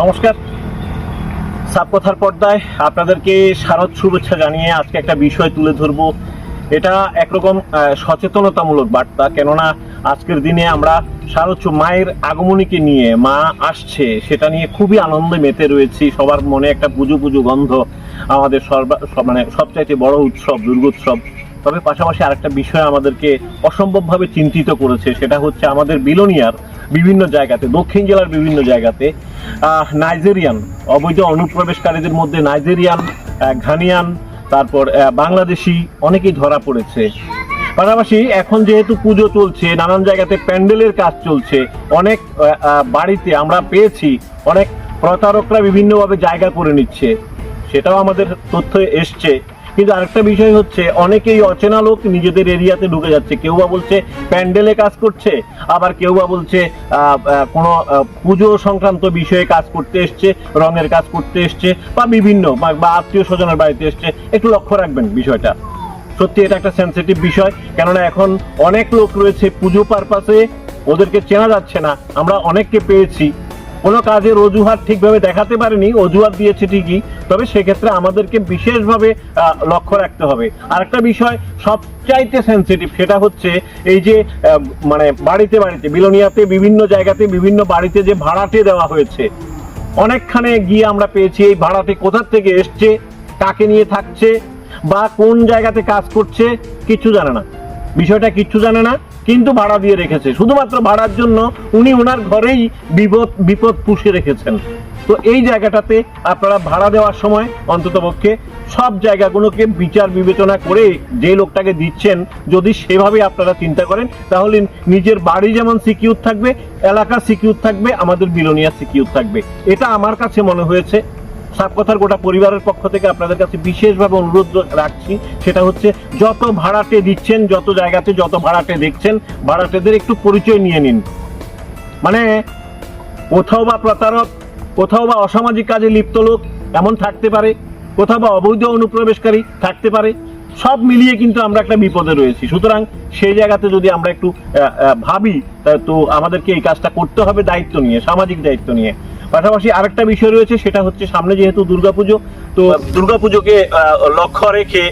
নমস্কার। সাপকথার পর্দায় আপনাদেরকে শারদ শুভেচ্ছা জানিয়ে আজকে একটা বিষয় তুলে ধরবো। এটা একরকম সচেতনতামূলক বার্তা, কেননা আজকের দিনে আমরা শারদ মায়ের আগমনীকে নিয়ে, মা আসছে, সেটা নিয়ে খুবই আনন্দে মেতে রয়েছি। সবার মনে একটা পুজো পুজো গন্ধ আমাদের সর্বা মানে সবচাইতে বড় উৎসব, দুর্গোৎসব। তবে পাশাপাশি আরেকটা বিষয় আমাদেরকে অসম্ভবভাবে চিন্তিত করেছে, সেটা হচ্ছে আমাদের বিলোনিয়ার বিভিন্ন জায়গাতে, দক্ষিণ জেলার বিভিন্ন জায়গাতে নাইজেরিয়ান, অবৈধ অনুপ্রবেশকারীদের মধ্যে নাইজেরিয়ান ঘানিয়ান, তারপর বাংলাদেশি অনেকেই ধরা পড়েছে। পাশাপাশি এখন যেহেতু পুজো চলছে, নানান জায়গাতে প্যান্ডেলের কাজ চলছে, অনেক বাড়িতে আমরা পেয়েছি, অনেক প্রতারকরা বিভিন্নভাবে জায়গা করে নিচ্ছে। সেটাও আমাদের তথ্য এসছে। কিন্তু আরেকটা বিষয় হচ্ছে, অনেকেই অচেনা লোক নিজেদের এরিয়াতে ঢুকে যাচ্ছে। কেউ বা বলছে প্যান্ডেলে কাজ করছে, আবার কেউ বা বলছে কোনো পুজো সংক্রান্ত বিষয়ে কাজ করতে এসছে, রঙের কাজ করতে এসছে, বা বিভিন্ন, বা আত্মীয় স্বজনের বাড়িতে এসছে। একটু লক্ষ্য রাখবেন বিষয়টা। সত্যি এটা একটা সেন্সিটিভ বিষয়, কেননা এখন অনেক লোক রয়েছে পুজো পারপাসে ওদেরকে চেনা যাচ্ছে না। আমরা অনেককে পেয়েছি কোনো কাজের অজুহাত ঠিকভাবে দেখাতে পারেনি, অজুহাত দিয়েছে ঠিকই, তবে সেক্ষেত্রে আমাদেরকে বিশেষভাবে লক্ষ্য রাখতে হবে। আরেকটা বিষয় সবচাইতে সেন্সিটিভ সেটা হচ্ছে এই যে মানে বাড়িতে বাড়িতে, বিলোনিয়াতে, বিভিন্ন জায়গাতে, বিভিন্ন বাড়িতে যে ভাড়াটে দেওয়া হয়েছে, অনেকখানে গিয়ে আমরা পেয়েছি এই ভাড়াটে কোথার থেকে এসছে, কাকে নিয়ে থাকছে, বা কোন জায়গাতে কাজ করছে কিচ্ছু জানে না। বিষয়টা কিচ্ছু জানে না, কিন্তু ভাড়া দিয়ে রেখেছে। শুধুমাত্র ভাড়ার জন্য উনি ওনার ঘরেই বিপদ বিপদ পুষে রেখেছেন। তো এই জায়গাটাতে আপনারা ভাড়া দেওয়ার সময় অন্ততপক্ষে সব জায়গাগুলোকে বিচার বিবেচনা করে যে লোকটাকে দিচ্ছেন, যদি সেভাবে আপনারা চিন্তা করেন, তাহলে নিজের বাড়ি যেমন সিকিউর থাকবে, এলাকা সিকিউর থাকবে, আমাদের বিলোনিয়া সিকিউর থাকবে। এটা আমার কাছে মনে হয়েছে। সাপকথার গোটা পরিবারের পক্ষ থেকে আপনাদের কাছে বিশেষভাবে অনুরোধ রাখছি। সেটা হচ্ছে, যত ভাড়াটে দিচ্ছেন, যত জায়গাতে যত ভাড়াটে দেখছেন, ভাড়াটেদের একটু পরিচয় নিয়ে নিন। মানে কোথাও বা প্রতারক, কোথাও বা অসামাজিক কাজে লিপ্ত লোক এমন থাকতে পারে, কোথাও বা অবৈধ অনুপ্রবেশকারী থাকতে পারে, সব মিলিয়ে কিন্তু আমরা একটা বিপদে রয়েছি। সুতরাং সেই জায়গাতে যদি আমরা একটু ভাবি তো আমাদেরকে এই কাজটা করতে হবে দায়িত্ব নিয়ে, সামাজিক দায়িত্ব নিয়ে। পাশাপাশি আরেকটা বিষয় রয়েছে, সেটা হচ্ছে সামনে যেহেতু দুর্গাপুজো, তো দুর্গাপুজোকে লক্ষ্য রেখে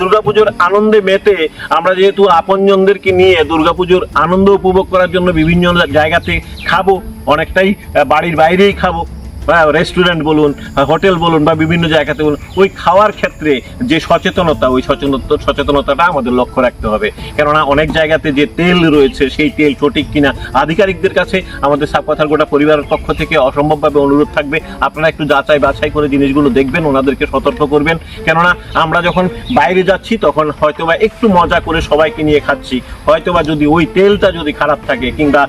দুর্গাপুজোর আনন্দে মেতে আমরা যেহেতু আপনজনদেরকে নিয়ে দুর্গাপুজোর আনন্দ উপভোগ করার জন্য বিভিন্ন জায়গাতে খাব, অনেকটাই বাড়ির বাইরেই খাব। রেস্টুরেন্ট বলুন হোটেল বলুন, বা বিভিন্ন জায়গাতে বলুন, ওই খাওয়ার ক্ষেত্রে যে সচেতনতা, ওই সচেতনতা সচেতনতাটা আমাদের লক্ষ্য রাখতে হবে। কেননা অনেক জায়গাতে যে তেল রয়েছে, সেই তেল সঠিক কিনা, আধিকারিকদের কাছে আমাদের সাপকথার গোটা পরিবারের পক্ষ থেকে অসম্ভবভাবে অনুরোধ থাকবে। আপনারা একটু যাচাই বাছাই করে জিনিসগুলো দেখবেন, ওনাদেরকে সতর্ক করবেন। কেননা আমরা যখন বাইরে যাচ্ছি, তখন হয়তোবা একটু মজা করে সবাইকে নিয়ে খাচ্ছি। হয়তোবা যদি ওই তেলটা যদি খারাপ থাকে, কিংবা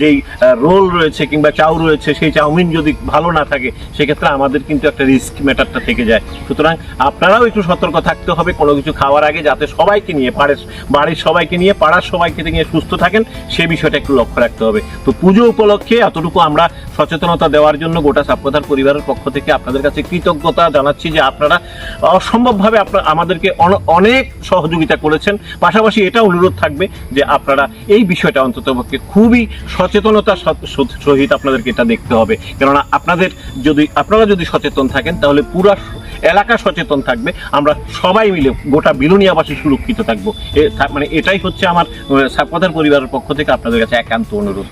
যেই রোল রয়েছে, কিংবা চাউ রয়েছে, সেই চাউমিন যদি ভালো না থাকে, সেক্ষেত্রে আমাদের কিন্তু একটা রিস্ক ম্যাটারটা থেকে যায়। সুতরাং আপনারাও একটু সতর্ক থাকতে হবে, কোনো কিছু খাওয়ার আগে যাতে সবাইকে নিয়ে পাড়ের বাড়ির সবাইকে নিয়ে, পাড়ার সবাইকে নিয়ে সুস্থ থাকেন, সে বিষয়টা একটু লক্ষ্য রাখতে হবে। তো পুজো উপলক্ষে এতটুকু আমরা সচেতনতা দেওয়ার জন্য গোটা সাপ্রধার পরিবারের পক্ষ থেকে আপনাদের কাছে কৃতজ্ঞতা জানাচ্ছি যে আপনারা অসম্ভবভাবে আপনারা আমাদেরকে অনেক সহযোগিতা করেছেন। পাশাপাশি এটা অনুরোধ থাকবে যে আপনারা এই বিষয়টা অন্ততপক্ষে খুবই সহ- সহিত আপনাদেরকে এটা দেখতে হবে। কেননা আপনাদের যদি, আপনারা যদি সচেতন থাকেন, তাহলে পুরা এলাকা সচেতন থাকবে। আমরা সবাই মিলে গোটা বিলুনিয়াবাসী সুরক্ষিত থাকব। মানে এটাই হচ্ছে আমার সাপদার পরিবারের পক্ষ থেকে আপনাদের কাছে একান্ত অনুরোধ।